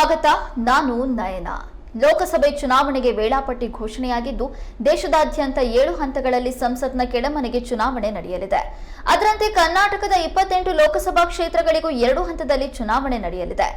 ಸ್ವಾಗತ, ನಾನು ನಯನ. ಲೋಕಸಭೆ ಚುನಾವಣೆಗೆ ವೇಳಾಪಟ್ಟಿ ಘೋಷಣೆಯಾಗಿದ್ದು, ದೇಶದಾದ್ಯಂತ ಏಳು ಹಂತಗಳಲ್ಲಿ ಸಂಸತ್ನ ಕೆಳಮನೆಗೆ ಚುನಾವಣೆ ನಡೆಯಲಿದೆ. ಅದರಂತೆ ಕರ್ನಾಟಕದ ಇಪ್ಪತ್ತೆಂಟು ಲೋಕಸಭಾ ಕ್ಷೇತ್ರಗಳಿಗೂ ಎರಡು ಹಂತದಲ್ಲಿ ಚುನಾವಣೆ ನಡೆಯಲಿದೆ.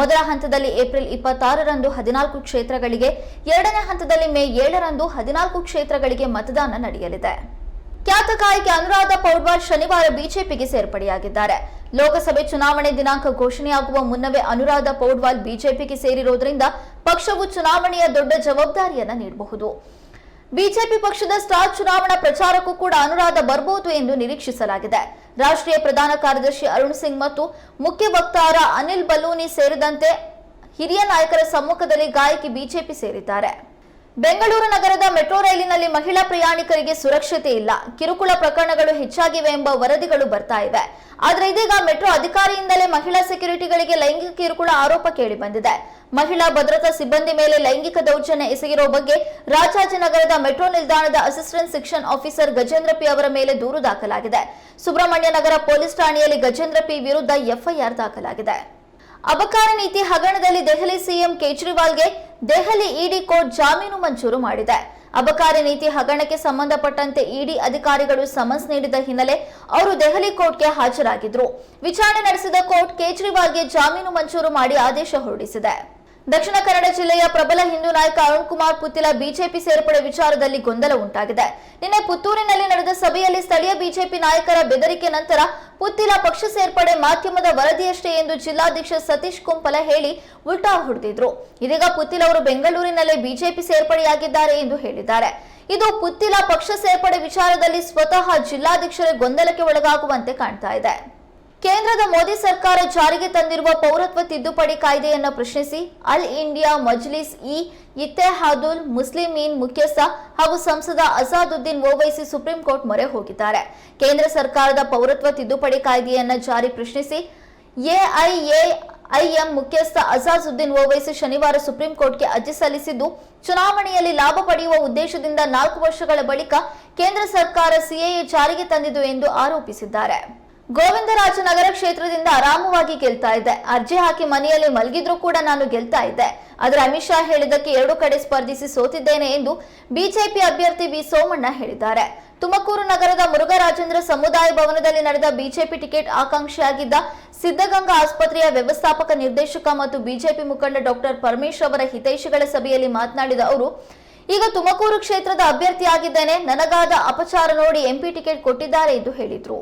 ಮೊದಲ ಹಂತದಲ್ಲಿ ಏಪ್ರಿಲ್ ಇಪ್ಪತ್ತಾರರಂದು ಹದಿನಾಲ್ಕು ಕ್ಷೇತ್ರಗಳಿಗೆ, ಎರಡನೇ ಹಂತದಲ್ಲಿ ಮೇ ಏಳರಂದು ಹದಿನಾಲ್ಕು ಕ್ಷೇತ್ರಗಳಿಗೆ ಮತದಾನ ನಡೆಯಲಿದೆ. ಖ್ಯಾತ ಗಾಯಕಿ ಅನುರಾಧ ಪೌಡ್ವಾಲ್ ಶನಿವಾರ ಬಿಜೆಪಿಗೆ ಸೇರ್ಪಡೆಯಾಗಿದ್ದಾರೆ. ಲೋಕಸಭೆ ಚುನಾವಣೆ ದಿನಾಂಕ ಘೋಷಣೆಯಾಗುವ ಮುನ್ನವೇ ಅನುರಾಧ ಪೌಡ್ವಾಲ್ ಬಿಜೆಪಿಗೆ ಸೇರಿರುವುದರಿಂದ ಪಕ್ಷವು ಚುನಾವಣೆಯ ದೊಡ್ಡ ಜವಾಬ್ದಾರಿಯನ್ನು ನೀಡಬಹುದು. ಬಿಜೆಪಿ ಪಕ್ಷದ ಸ್ಟಾರ್ ಚುನಾವಣಾ ಪ್ರಚಾರಕ್ಕೂ ಕೂಡ ಅನುರಾಧ ಬರಬಹುದು ಎಂದು ನಿರೀಕ್ಷಿಸಲಾಗಿದೆ. ರಾಷ್ಟ್ರೀಯ ಪ್ರಧಾನ ಕಾರ್ಯದರ್ಶಿ ಅರುಣ್ ಸಿಂಗ್ ಮತ್ತು ಮುಖ್ಯ ವಕ್ತಾರ ಅನಿಲ್ ಬಲೂನಿ ಸೇರಿದಂತೆ ಹಿರಿಯ ನಾಯಕರ ಸಮ್ಮುಖದಲ್ಲಿ ಗಾಯಕಿ ಬಿಜೆಪಿ ಸೇರಿದ್ದಾರೆ. ಬೆಂಗಳೂರು ನಗರದ ಮೆಟ್ರೋ ರೈಲಿನಲ್ಲಿ ಮಹಿಳಾ ಪ್ರಯಾಣಿಕರಿಗೆ ಸುರಕ್ಷತೆ ಇಲ್ಲ. ಕಿರುಕುಳ ಪ್ರಕರಣಗಳು ಹೆಚ್ಚಾಗಿವೆ ಎಂಬ ವರದಿಗಳು ಬರ್ತಾ ಇವೆ. ಆದರೆ ಇದೀಗ ಮೆಟ್ರೋ ಅಧಿಕಾರಿಯಿಂದಲೇ ಮಹಿಳಾ ಸೆಕ್ಯೂರಿಟಿಗಳಿಗೆ ಲೈಂಗಿಕ ಕಿರುಕುಳ ಆರೋಪ ಕೇಳಿ ಬಂದಿದೆ. ಮಹಿಳಾ ಭದ್ರತಾ ಸಿಬ್ಬಂದಿ ಮೇಲೆ ಲೈಂಗಿಕ ದೌರ್ಜನ್ಯ ಎಸಗಿರೋ ಬಗ್ಗೆ ರಾಜಾಜಿನಗರದ ಮೆಟ್ರೋ ನಿಲ್ದಾಣದ assistant section officer Gajendra P ಅವರ ಮೇಲೆ ದೂರು ದಾಖಲಾಗಿದೆ. ಸುಬ್ರಹ್ಮಣ್ಯ ನಗರ ಪೊಲೀಸ್ ಠಾಣೆಯಲ್ಲಿ ಗಜೇಂದ್ರ ಪಿ ವಿರುದ್ಧ ಎಫ್ಐಆರ್ ದಾಖಲಾಗಿದೆ. ಅಬಕಾರ ನೀತಿ ಹಗರಣದಲ್ಲಿ ದೆಹಲಿ ಸಿಎಂ ಕೇಜ್ರಿವಾಲ್ಗೆ ದೆಹಲಿ ಇಡಿ ಕೋರ್ಟ್ ಜಾಮೀನು ಮಂಜೂರು ಮಾಡಿದೆ. ಅಬಕಾರಿ ನೀತಿ ಹಗರಣಕ್ಕೆ ಸಂಬಂಧಪಟ್ಟಂತೆ ಇಡಿ ಅಧಿಕಾರಿಗಳು ಸಮನ್ಸ್ ನೀಡಿದ ಹಿನ್ನೆಲೆ ಅವರು ದೆಹಲಿ ಕೋರ್ಟ್ಗೆ ಹಾಜರಾಗಿದ್ರು. ವಿಚಾರಣೆ ನಡೆಸಿದ ಕೋರ್ಟ್ ಕೇಜ್ರಿವಾಲ್ಗೆ ಜಾಮೀನು ಮಂಜೂರು ಮಾಡಿ ಆದೇಶ ಹೊರಡಿಸಿದೆ. ದಕ್ಷಿಣ ಕನ್ನಡ ಜಿಲ್ಲೆಯ ಪ್ರಬಲ ಹಿಂದೂ ನಾಯಕ ಅರುಣ್ ಕುಮಾರ್ ಪುತ್ತಿಲ ಬಿಜೆಪಿ ಸೇರ್ಪಡೆ ವಿಚಾರದಲ್ಲಿ ಗೊಂದಲ ಉಂಟಾಗಿದೆ. ನಿನ್ನೆ ಪುತ್ತೂರಿನಲ್ಲಿ ನಡೆದ ಸಭೆಯಲ್ಲಿ ಸ್ಥಳೀಯ ಬಿಜೆಪಿ ನಾಯಕರ ಬೆದರಿಕೆ ನಂತರ ಪುತ್ತಿಲ ಪಕ್ಷ ಸೇರ್ಪಡೆ ಮಾಧ್ಯಮದ ವರದಿಯಷ್ಟೇ ಎಂದು ಜಿಲ್ಲಾಧ್ಯಕ್ಷ ಸತೀಶ್ ಕುಂಪಲ ಹೇಳಿ ಉಲ್ಟಾ ಹೊಡೆದಿದ್ರು. ಇದೀಗ ಪುತ್ತಿಲ್ ಅವರು ಬೆಂಗಳೂರಿನಲ್ಲೇ ಬಿಜೆಪಿ ಸೇರ್ಪಡೆಯಾಗಿದ್ದಾರೆ ಎಂದು ಹೇಳಿದ್ದಾರೆ. ಇದು ಪುತ್ತಿಲ ಪಕ್ಷ ಸೇರ್ಪಡೆ ವಿಚಾರದಲ್ಲಿ ಸ್ವತಃ ಜಿಲ್ಲಾಧ್ಯಕ್ಷರೇ ಗೊಂದಲಕ್ಕೆ ಒಳಗಾಗುವಂತೆ ಕಾಣ್ತಾ ಇದೆ. ಕೇಂದ್ರದ ಮೋದಿ ಸರ್ಕಾರ ಜಾರಿಗೆ ತಂದಿರುವ ಪೌರತ್ವ ತಿದ್ದುಪಡಿ ಕಾಯ್ದೆಯನ್ನು ಪ್ರಶ್ನಿಸಿ ಅಲ್ ಇಂಡಿಯಾ ಮಜ್ಲಿಸ್ ಇ ಇತ್ತೆಹಾದುಲ್ ಮುಸ್ಲಿಮೀನ್ ಮುಖ್ಯಸ್ಥ ಹಾಗೂ ಸಂಸದ ಅಸಾದುದ್ದೀನ್ ಓವೈಸಿ ಸುಪ್ರೀಂ ಕೋರ್ಟ್ ಮೊರೆ ಹೋಗಿದ್ದಾರೆ. ಕೇಂದ್ರ ಸರ್ಕಾರದ ಪೌರತ್ವ ತಿದ್ದುಪಡಿ ಕಾಯ್ದೆಯನ್ನ ಜಾರಿ ಪ್ರಶ್ನಿಸಿ ಎಐಎ ಐಎಂ ಮುಖ್ಯಸ್ಥ ಅಜಾಜುದ್ದೀನ್ ಓವೈಸಿ ಶನಿವಾರ ಸುಪ್ರೀಂ ಕೋರ್ಟ್ಗೆ ಅರ್ಜಿ ಸಲ್ಲಿಸಿದ್ದು, ಚುನಾವಣೆಯಲ್ಲಿ ಲಾಭ ಪಡೆಯುವ ಉದ್ದೇಶದಿಂದ ನಾಲ್ಕು ವರ್ಷಗಳ ಬಳಿಕ ಕೇಂದ್ರ ಸರ್ಕಾರ ಸಿಎಎ ಜಾರಿಗೆ ತಂದಿದ್ದು ಎಂದು ಆರೋಪಿಸಿದ್ದಾರೆ. ಗೋವಿಂದರಾಜನಗರ ಕ್ಷೇತ್ರದಿಂದ ಆರಾಮವಾಗಿ ಗೆಲ್ತಾ ಇದ್ದೆ ಅರ್ಜಿ ಹಾಕಿ ಮನೆಯಲ್ಲಿ ಮಲಗಿದ್ರೂ ಕೂಡ ನಾನು ಗೆಲ್ತಾ ಇದ್ದೆ. ಆದರೆ ಅಮಿತ್ ಶಾ ಹೇಳಿದ್ದಕ್ಕೆ ಎರಡು ಕಡೆ ಸ್ಪರ್ಧಿಸಿ ಸೋತಿದ್ದೇನೆ ಎಂದು ಬಿಜೆಪಿ ಅಭ್ಯರ್ಥಿ ವಿ. ಸೋಮಣ್ಣ ಹೇಳಿದ್ದಾರೆ. ತುಮಕೂರು ನಗರದ ಮುರುಘರಾಜೇಂದ್ರ ಸಮುದಾಯ ಭವನದಲ್ಲಿ ನಡೆದ ಬಿಜೆಪಿ ಟಿಕೆಟ್ ಆಕಾಂಕ್ಷಿಯಾಗಿದ್ದ ಸಿದ್ಧಗಂಗಾ ಆಸ್ಪತ್ರೆಯ ವ್ಯವಸ್ಥಾಪಕ ನಿರ್ದೇಶಕ ಮತ್ತು ಬಿಜೆಪಿ ಮುಖಂಡ ಡಾಕ್ಟರ್ ಪರಮೇಶ್ ಅವರ ಹಿತೈಷಿಗಳ ಸಭೆಯಲ್ಲಿ ಮಾತನಾಡಿದ ಅವರು, ಈಗ ತುಮಕೂರು ಕ್ಷೇತ್ರದ ಅಭ್ಯರ್ಥಿಯಾಗಿದ್ದೇನೆ. ನನಗಾದ ಅಪಚಾರ ನೋಡಿ ಎಂಪಿ ಟಿಕೆಟ್ ಕೊಟ್ಟಿದ್ದಾರೆ ಎಂದು ಹೇಳಿದರು.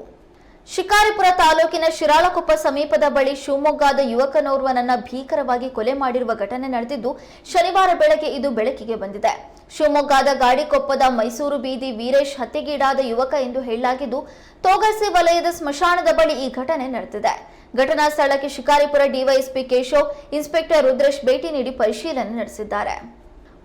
ಶಿಕಾರಿಪುರ ತಾಲೂಕಿನ ಶಿರಾಳಕೊಪ್ಪ ಸಮೀಪದ ಬಳಿ ಶಿವಮೊಗ್ಗದ ಯುವಕನೋರ್ವನನ್ನ ಭೀಕರವಾಗಿ ಕೊಲೆ ಮಾಡಿರುವ ಘಟನೆ ನಡೆದಿದ್ದು, ಶನಿವಾರ ಬೆಳಗ್ಗೆ ಇದು ಬೆಳಕಿಗೆ ಬಂದಿದೆ. ಶಿವಮೊಗ್ಗದ ಗಾಡಿಕೊಪ್ಪದ ಮೈಸೂರು ಬೀದಿ ವೀರೇಶ್ ಹತ್ಯೆಗೀಡಾದ ಯುವಕ ಎಂದು ಹೇಳಲಾಗಿದ್ದು ತೋಗರ್ಸಿ ವಲಯದ ಸ್ಮಶಾನದ ಬಳಿ ಈ ಘಟನೆ ನಡೆದಿದೆ. ಘಟನಾ ಸ್ಥಳಕ್ಕೆ ಶಿಕಾರಿಪುರ ಡಿವೈಎಸ್ಪಿ ಕೇಶವ್, ಇನ್ಸ್ಪೆಕ್ಟರ್ ರುದ್ರೇಶ್ ಭೇಟಿ ನೀಡಿ ಪರಿಶೀಲನೆ ನಡೆಸಿದ್ದಾರೆ.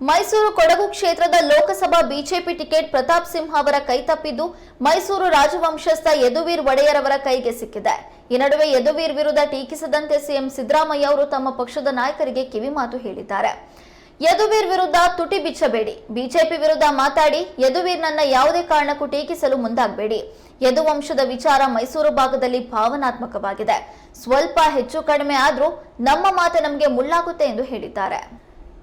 ಮೈಸೂರು ಕೊಡಗು ಕ್ಷೇತ್ರದ ಲೋಕಸಭಾ ಬಿಜೆಪಿ ಟಿಕೆಟ್ ಪ್ರತಾಪ್ ಸಿಂಹ ಅವರ ಕೈ ತಪ್ಪಿದ್ದು ಮೈಸೂರು ರಾಜವಂಶಸ್ಥ ಯದುವೀರ್ ಒಡೆಯರ್ ಅವರ ಕೈಗೆ ಸಿಕ್ಕಿದೆ. ಈ ನಡುವೆ ಯದುವೀರ್ ವಿರುದ್ಧ ಟೀಕಿಸದಂತೆ ಸಿಎಂ ಸಿದ್ದರಾಮಯ್ಯ ಅವರು ತಮ್ಮ ಪಕ್ಷದ ನಾಯಕರಿಗೆ ಕಿವಿಮಾತು ಹೇಳಿದ್ದಾರೆ. ಯದುವೀರ್ ವಿರುದ್ಧ ತುಟಿ ಬಿಚ್ಚಬೇಡಿ. ಬಿಜೆಪಿ ವಿರುದ್ಧ ಮಾತಾಡಿ, ಯದುವೀರ್ ನನ್ನ ಯಾವುದೇ ಕಾರಣಕ್ಕೂ ಟೀಕಿಸಲು ಮುಂದಾಗಬೇಡಿ. ಯದುವಂಶದ ವಿಚಾರ ಮೈಸೂರು ಭಾಗದಲ್ಲಿ ಭಾವನಾತ್ಮಕವಾಗಿದೆ. ಸ್ವಲ್ಪ ಹೆಚ್ಚು ಕಡಿಮೆ ಆದರೂ ನಮ್ಮ ಮಾತು ನಮಗೆ ಮುಳ್ಳಾಗುತ್ತೆ ಎಂದು ಹೇಳಿದ್ದಾರೆ.